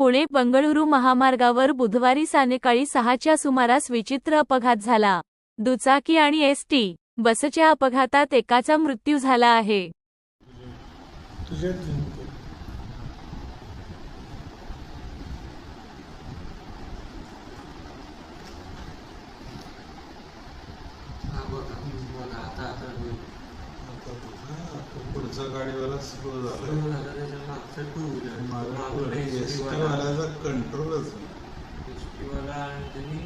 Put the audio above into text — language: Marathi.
पुणे बंगळुरू महामार्गावर बुधवारी सायंकाळी सहाच्या सुमारास विचित्र अपघात झाला. दुचाकी आणि एस टी बसच्या अपघातात एकाचा मृत्यू झाला आहे. गाडीवाला एस वाला. वाल्याचा कंट्रोलच नाही. SUV वाला आणि त्यांनी